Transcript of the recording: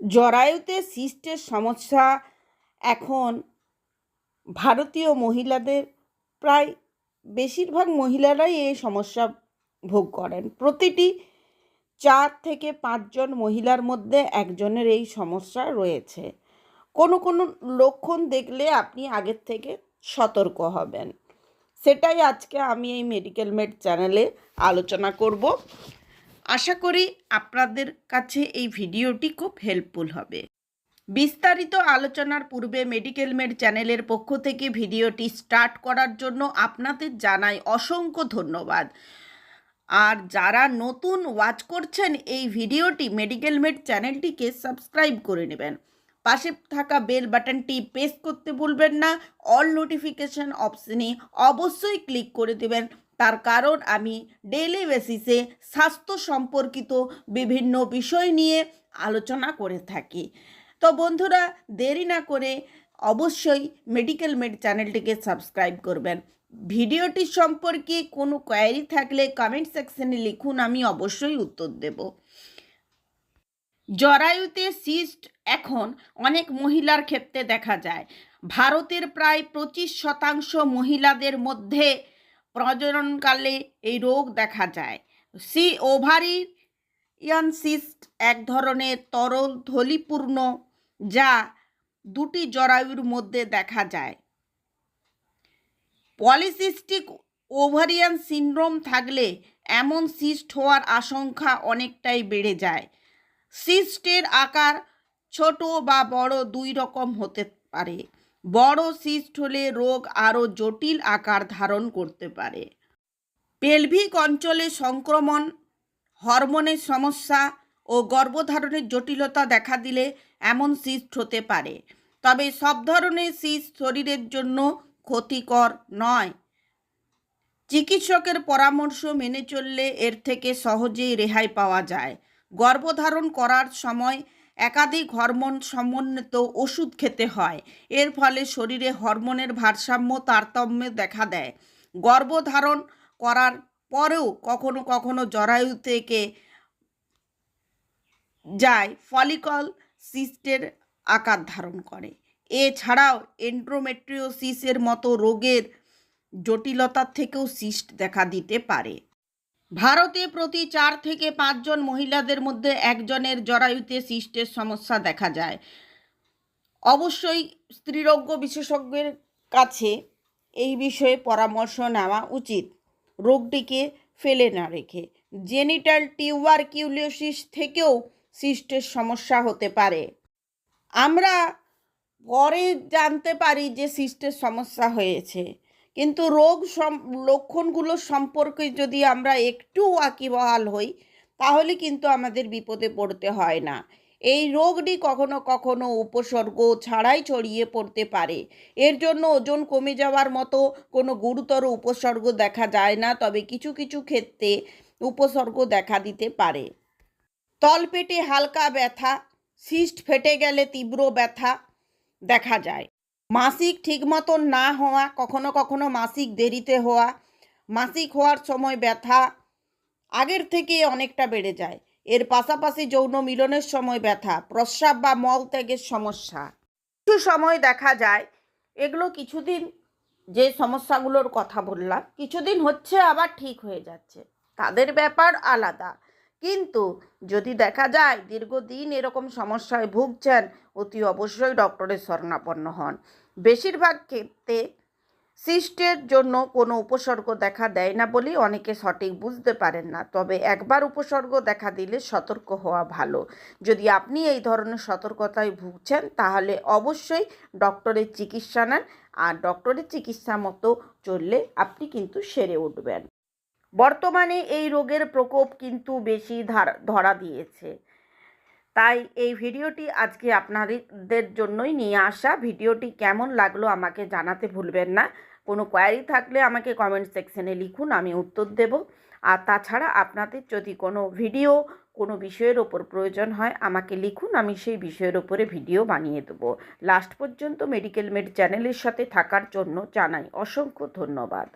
জরায়ুতে সিস্টের সমস্যা এখন ভারতীয় মহিলাদের প্রায় বেশিরভাগ মহিলারাই এই সমস্যা ভোগ করেন। প্রতিটি চার থেকে পাঁচজন মহিলার মধ্যে একজনের এই সমস্যা রয়েছে। কোনো কোনো লক্ষণ দেখলে আপনি আগের থেকে সতর্ক হবেন। সেটাই আজকে আমি এই মেডিকেল মেড চ্যানেলে আলোচনা করব। আশা করি আপনাদের কাছে এই ভিডিওটি খুব হেল্পফুল হবে। বিস্তারিত আলোচনার পূর্বে মেডিকেল মেড চ্যানেলের পক্ষ থেকে ভিডিওটি স্টার্ট করার জন্য আপনাদের জানাই অসংখ্য ধন্যবাদ। আর যারা নতুন ওয়াচ করছেন, এই ভিডিওটি মেডিকেল মেড চ্যানেলটিকে সাবস্ক্রাইব করে নেবেন। পাশে থাকা বেল বাটনটি প্রেস করতে ভুলবেন না। অল নোটিফিকেশন অপশনে অবশ্যই ক্লিক করে দেবেন। তার কারণ আমি ডেইলি বেসিসে স্বাস্থ্য সম্পর্কিত বিভিন্ন বিষয় নিয়ে আলোচনা করে থাকি। তো বন্ধুরা, দেরি না করে অবশ্যই মেডিকেল মেড চ্যানেলটিকে সাবস্ক্রাইব করবেন। ভিডিওটি সম্পর্কে কোনো কোয়ারি থাকলে কমেন্ট সেকশনে লিখুন, আমি অবশ্যই উত্তর দেব। জরায়ুতে সিস্ট এখন অনেক মহিলার ক্ষেত্রে দেখা যায়। ভারতের প্রায় পঁচিশ শতাংশ মহিলাদের মধ্যে প্রজননকালে এই রোগ দেখা যায়। সি ওভারিয়ান সিস্ট এক ধরনের তরল ধলিপূর্ণ যা দুটি জরায়ুর মধ্যে দেখা যায়। পলিসিস্টিক ওভারিয়ান সিন্ড্রোম থাকলে এমন সিস্ট হওয়ার আশঙ্কা অনেকটাই বেড়ে যায়। সিস্টের আকার ছোট বা বড় দুই রকম হতে পারে। বড় সিস্ট হলে রোগ আরও জটিল আকার ধারণ করতে পারে। পেলভিক অঞ্চলে সংক্রমণ, হরমোনের সমস্যা ও গর্ভধারণের জটিলতা দেখা দিলে এমন সিস্ট হতে পারে। তবে সব ধরনের সিস্ট শরীরের জন্য ক্ষতিকর নয়। চিকিৎসকের পরামর্শ মেনে চললে এর থেকে সহজেই রেহাই পাওয়া যায়। গর্ভধারণ করার সময় একাধিক হরমোন সমন্বিত ওষুধ খেতে হয়। এর ফলে শরীরে হরমোনের ভারসাম্য তারতম্য দেখা দেয়। গর্ভধারণ করার পরেও কখনো কখনো জরায়ু থেকে যায় ফলিকল সিস্টের আকার ধারণ করে। এছাড়াও এন্ড্রোমেট্রিওসিসের মতো রোগের জটিলতার থেকেও সিস্ট দেখা দিতে পারে। ভারতে প্রতি চার থেকে পাঁচজন মহিলাদের মধ্যে একজনের জরায়ুতে সিস্টের সমস্যা দেখা যায়। অবশ্যই স্ত্রীরোগ্য বিশেষজ্ঞের কাছে এই বিষয়ে পরামর্শ নেওয়া উচিত। রোগটিকে ফেলে না রেখে। জেনিটাল টিউবারকিউলোসিস থেকেও সিস্টের সমস্যা হতে পারে। আমরা পরে জানতে পারি যে সিস্টের সমস্যা হয়েছে। কিন্তু রোগ সম, লক্ষণগুলো সম্পর্কে যদি আমরা একটু ওয়াকিবহাল হই, তাহলে কিন্তু আমাদের বিপদে পড়তে হয় না। এই রোগটি কখনো কখনো উপসর্গ ছাড়াই ছড়িয়ে পড়তে পারে। এর জন্য ওজন কমে যাওয়ার মতো কোনো গুরুতর উপসর্গ দেখা যায় না, তবে কিছু কিছু ক্ষেত্রে উপসর্গ দেখা দিতে পারে। তলপেটে হালকা ব্যথা, সিস্ট ফেটে গেলে তীব্র ব্যথা দেখা যায়। মাসিক ঠিক মতন না হওয়া, কখনো কখনো মাসিক দেরিতে হওয়া, মাসিক হওয়ার সময় ব্যথা আগের থেকে অনেকটা বেড়ে যায়। এর পাশাপাশি যৌন মিলনের সময় ব্যথা, প্রস্রাব বা মল ত্যাগের সমস্যা। কিছু সময় দেখা যায়, এগুলো কিছুদিন যে সমস্যাগুলোর কথা বললাম, কিছুদিন হচ্ছে আবার ঠিক হয়ে যাচ্ছে। তাদের ব্যাপার আলাদা। কিন্তু যদি দেখা যায় দীর্ঘদিন এরকম সমস্যায় ভুগছেন, অতি অবশ্যই ডক্টরের শরণাপন্ন হন। বেশিরভাগ ক্ষেত্রে সিস্টের জন্য কোনো উপসর্গ দেখা দেয় না বলেই অনেকে সঠিক বুঝতে পারেন না। তবে একবার উপসর্গ দেখা দিলে সতর্ক হওয়া ভালো। যদি আপনি এই ধরনের সতর্কতায় ভুগছেন, তাহলে অবশ্যই ডক্টরের চিকিৎসা নেন। আর ডক্টরের চিকিৎসা মতো চললে আপনি কিন্তু সেরে উঠবেন। বর্তমানে এই রোগের প্রকোপ কিন্তু বেশি ধরা দিয়েছে। তাই এই ভিডিওটি আজকে আপনাদের জন্যই নিয়ে আসা। ভিডিওটি কেমন লাগল আমাকে জানাতে ভুলবেন না। কোনো কোয়ারি থাকলে আমাকে কমেন্ট সেকশনে লিখুন, আমি উত্তর দেব। আর তাছাড়া আপনাদের যদি কোনো ভিডিও কোনো বিষয়ের ওপর প্রয়োজন হয়, আমাকে লিখুন, আমি সেই বিষয়ের ওপরে ভিডিও বানিয়ে দেবো। লাস্ট পর্যন্ত মেডিকেল মেড চ্যানেলের সাথে থাকার জন্য জানাই অসংখ্য ধন্যবাদ।